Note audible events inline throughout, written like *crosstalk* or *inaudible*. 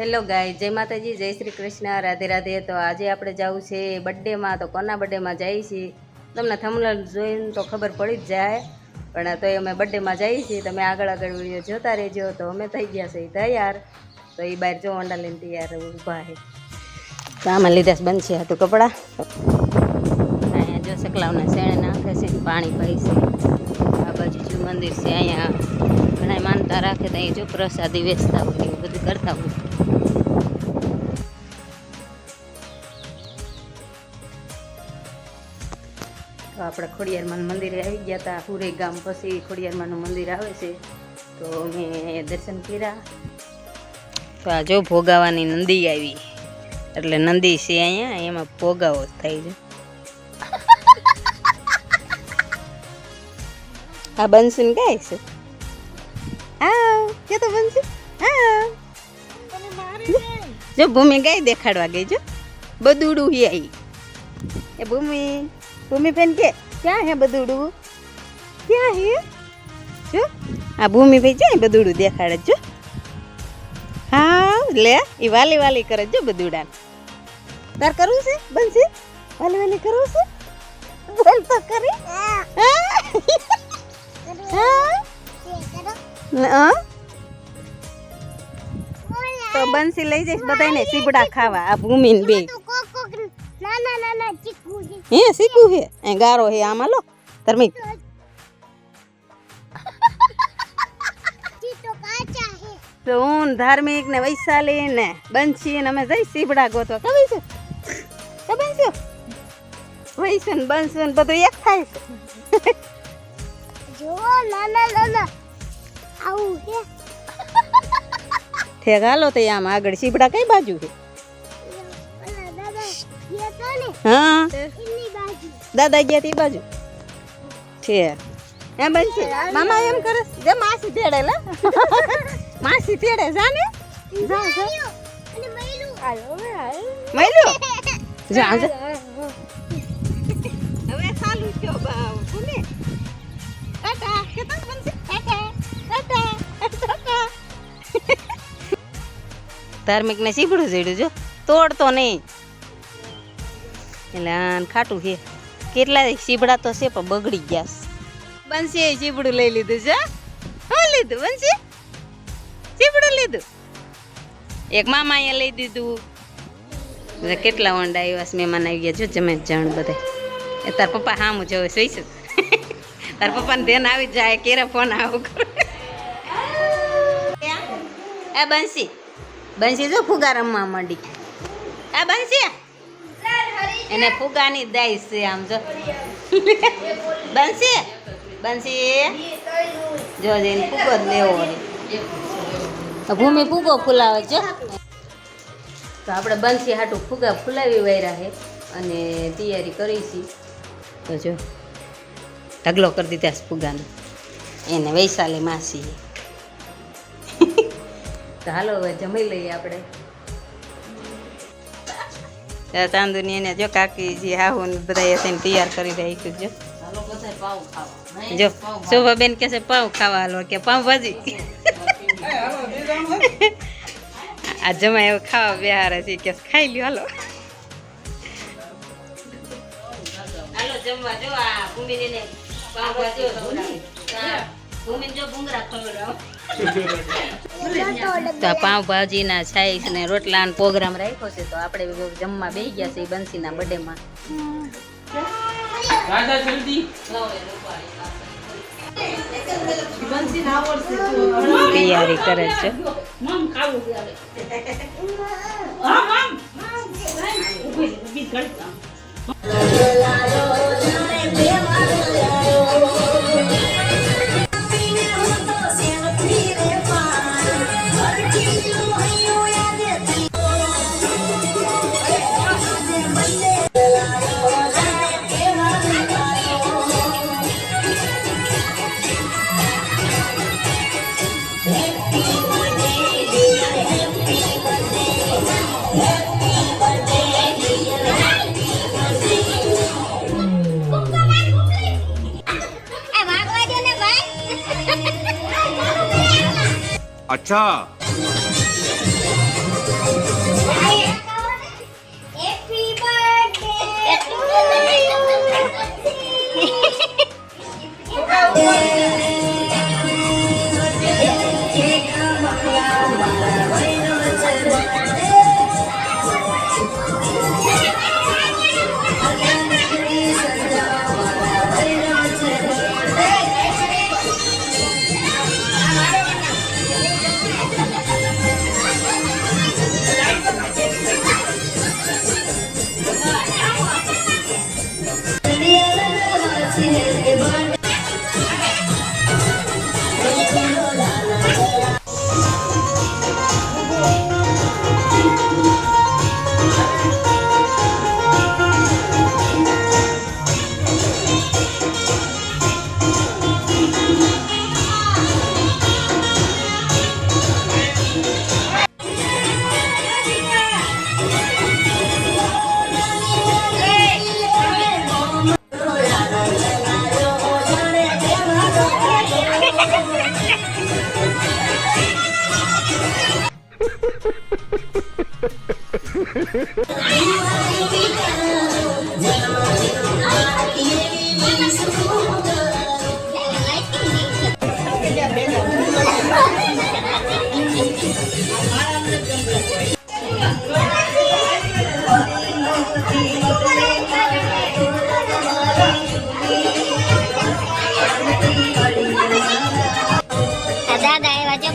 Hello ગાય જય માતાજી, જય શ્રી કૃષ્ણ. રાધે રાધે. તો આજે આપણે જવું છે બર્થડેમાં. તો કોના બર્થડેમાં જઈએ છીએ? તમને થમલર જોઈને તો ખબર પડી જ જાય. પણ તો અમે બર્થડેમાં જઈએ છીએ. તમે આગળ આગળ વીડિયો જોતા રહેજો. તો અમે થઈ ગયા છીએ તૈયાર. તો એ બહાર જો અંડા લઈને તૈયાર ઊભા છે. તો આમાં લીધા છે હતું કપડાં. અહીંયા જો સકલાવના શેણે નાખે છે. પાણી પાઈ છે. આ બાજુ જો મંદિર છે. અહીંયા ઘણા માનતા રાખે તો અહીં જો પ્રસાદી વેચતા હોય એવું બધું કરતા હોય. તો આપણે ખોડિયારમાં મંદિરે આવી ગયા હતા પૂરે ગામ પછી ખોડિયારમાંનું મંદિર આવે છે. તો અમે દર્શન કર્યા. તો આ જો ભોગાવાની નંદી આવી. એટલે નંદી છે અહીંયા, એમાં ભોગાવો થાય છે. આ બંસીને ગાય છે? આવ કે તો બંસી આવ. જો ભૂમિ ગાય દેખાડવા ગઈ જો. બધું હી આવી એ ભૂમિ. ભૂમિ બેન કે, ક્યાં હે બધુડું? ક્યાં હે? જો, આ ભૂમિ ભાઈ જાય બધુડું દેખાડે જો. હા લે, એ વાલી વાલી કરે જો બધુડા તાર કરવું છે? બનશે વાલી વાલી કરવું છે? બોલ તો કરી તો બંસી લઈ જઈશ બધાને સીબડા ખાવા, આ ભૂમિન બે. હે. શીખું હે? એ ગારો હે આમાં લો ધર્મિક તો હું. ધાર્મિક ને વૈશાલી ને બંસી ને અમે જઈ સીબડા ગોતવા કવી છે તો બંસ્યો વૈસન બંસન બધું એક થાય છે. ઠેક હાલો તો આમ આગળ સીબડા કઈ બાજુ છે હા. દાદા ગયા તે બાજુ. છે. એમ બનશે મામા એમ કરે. જે માસી તેડે લે. *laughs* માસી તેડે જાને જા જા. મૈલું *laughs* જા જા. હવે ચાલુ થયો બાવ કોને ટાટા. કે બનશે? ટાટા. ટાટા. ટાટા. ધાર્મિક ને સીબડું જડ્યું જો. તોડતો નહીં. એટલે આન ખાટું છે. કેટલા સીબડા તો છે પણ બગડી ગયા છે. બંસી સીબડું લઈ લીધું છે હું? લીધું બનશે સીબડું લીધું? એક મામા અહીંયા લઈ દીધું. એટલે કેટલા ઊંડા આવ્યા છે મહેમાન આવી ગયા જો જમે જાણ બધા એ તાર પપ્પા હામું જોવે સુઈ છે *laughs* તાર પપ્પાને ધ્યાન આવી જ જાય કેરે ફોન આવું કરે. એ બંસી. બંસી જો ફુગા રમવા માંડી. એ બંસી. એને ફુગાની દાઈ છે આમ જો. બનશે બનશે જો જઈને ફૂગો જ લેવો હોય. ભૂમિ ફૂગો ફૂલાવે છે તો આપણે બંસી હાટું ફુગા ફૂલાવી વાયરા છે અને તૈયારી કરી છે. તો જો, ઢગલો કરી દીધા છે ફુગાનો. એને વૈશાલી માસી *laughs* તો હાલો હવે જમી લઈએ આપણે. તાંદુની એને જો કાકી જે હાહુ ને બધા થઈને તૈયાર કરી રાખ્યું જો. જો, શોભાબેન કે છે, પાઉં ખાવા હાલો. કે, પાઉં ભાજી. આ જમા એવું ખાવા બેહારે છે, કે, ખાઈ લ્યો, હાલો. હાલો, જમવા, જો આ ભૂમિને પાઉં ભાજી તો આ પાવભાજીના છાઈસ ને રોટલાનો પ્રોગ્રામ રાખ્યો છે તો આપણે જમવા બેસી ગયા છે બંસીના બર્થડેમાં રાજા જલ્દી. તૈયારી કરે છે. મમ અચ્છા Yeah.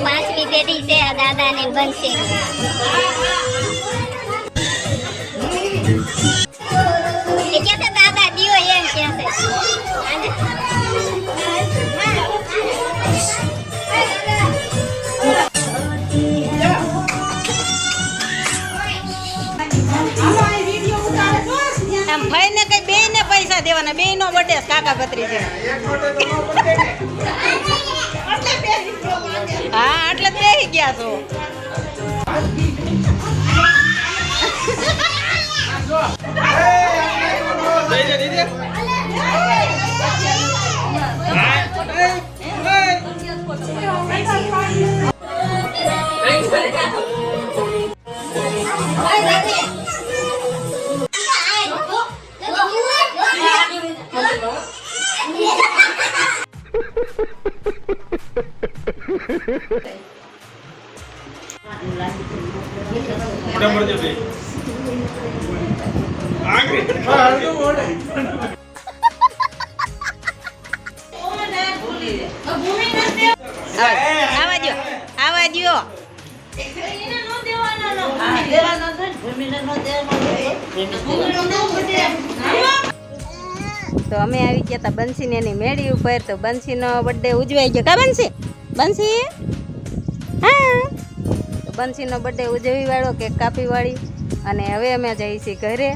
પાંચમી પેઢી છે આ દાદા ને બનશે દાદા દિયો એમ કે ભાઈને કઈ બે ને પૈસા દેવાના બે નો બર્થડે કાકા ભત્રી છે હા એટલે જ બેસી ગયા છો આવા દો તો અમે આવી ગયા હતા બંસીને એની મેળી ઉપર. તો બંસીનો બર્થડે ઉજવાઈ ગયો. કા બંસી? બંસી? હા. તો બંસીનો બર્થડે ઉજવી વાળો કેક કાપી વાળી? અને હવે અમે જઈએ છીએ ઘરે.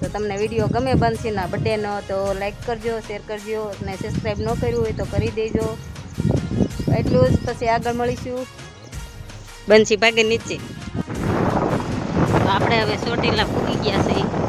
તો તમને વીડિયો ગમે બંસીના બર્થડેનો તો લાઈક કરજો શેર કરજો. અને સબસ્ક્રાઈબ ન કર્યું હોય તો કરી દેજો. એટલું જ. પછી આગળ મળીશું. બંસી ભાગે નીચે. આપણે હવે ચોટીલા પૂગી ગયા છે